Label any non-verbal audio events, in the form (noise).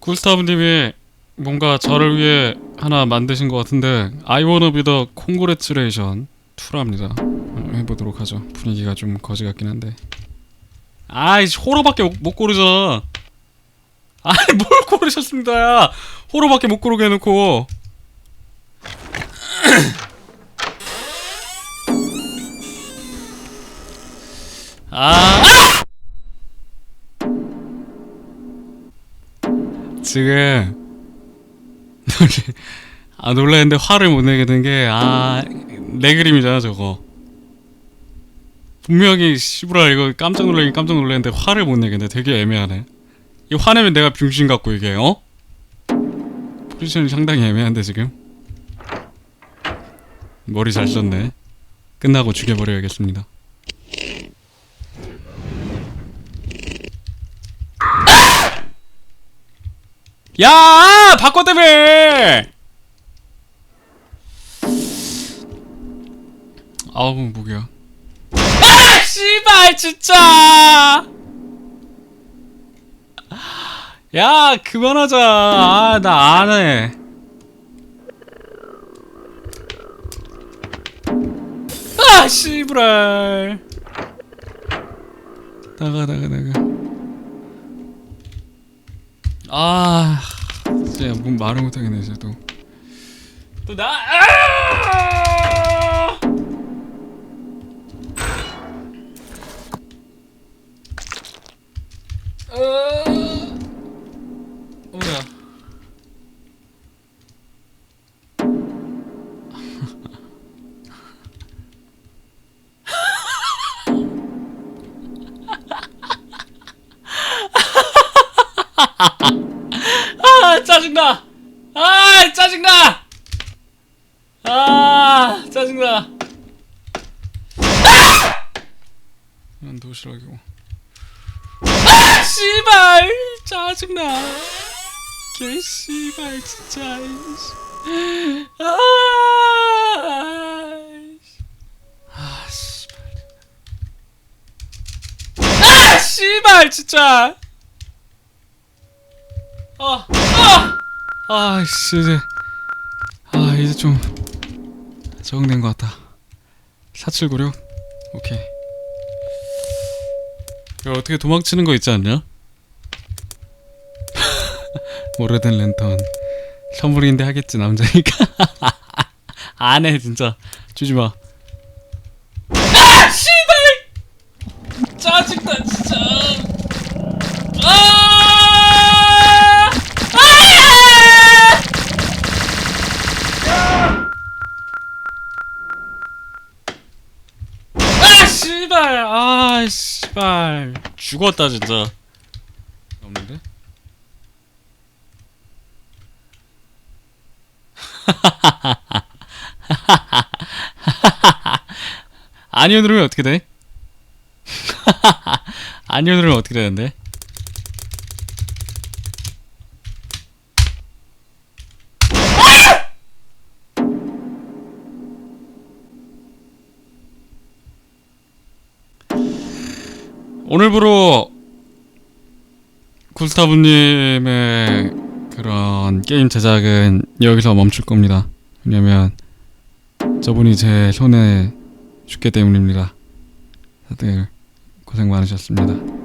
굴스타브님이 뭔가 저를 위해 하나 만드신 것 같은데 I wanna be the congratulation 2랍니다. 어, 해보도록 하죠. 분위기가 좀 거지 같긴 한데. 아이 호러밖에 못, 못 고르잖아. 아이 (laughs) 뭘 고르셨습니다 야 호러밖에 못 고르게 해놓고. (clears throat) 아 지금 아 놀랐는데 화를 못 내게 된 게 아 내 그림이잖아 저거. 분명히 씨부라 이거 깜짝 놀라긴 깜짝 놀랐는데 화를 못 내겠네. 되게 애매하네. 이 화내면 내가 병신 같고 이게 어? 포지션이 상당히 애매한데 지금. 머리 잘 썼네. 끝나고 죽여버려야겠습니다 야! 바꿔대며! 아우, 목이야. 아! 씨발, 진짜! 야, 그만하자. 아, 나 안 해. 아, 씨부랄. 나가, 나가, 나가. 아, 진짜 문 말을 못하겠네, 진짜 또. 또 나, 아! 어, 뭐야? (laughs) 아 짜증나. 아 짜증나. 아 짜증나. 난 도시락이고. 아 씨발. 짜증나. 개 씨발 진짜. 이씨. 아 아, 아 씨발 진짜 아, 아, 아, 씨, 이제, 아, 이제 좀 적응된 것 같다. 4796? 오케이. 이거 어떻게 도망치는 거 있지 않냐? (laughs) 오래된 랜턴. 선물인데 하겠지, 남자니까. (laughs) 안 해, 진짜. 주지 마. 아, 씨발! 짜증나, 진짜. 아! 아 씨발 아 씨발 죽었다 진짜 없는데? (laughs) 아니요 누르면 어떻게 돼? (laughs) 아니요 누르면 어떻게 되는데? 오늘부로 구스타브님의 그런 게임 제작은 여기서 멈출 겁니다. 왜냐면 저분이 제 손에 죽기 때문입니다. 다들 고생 많으셨습니다.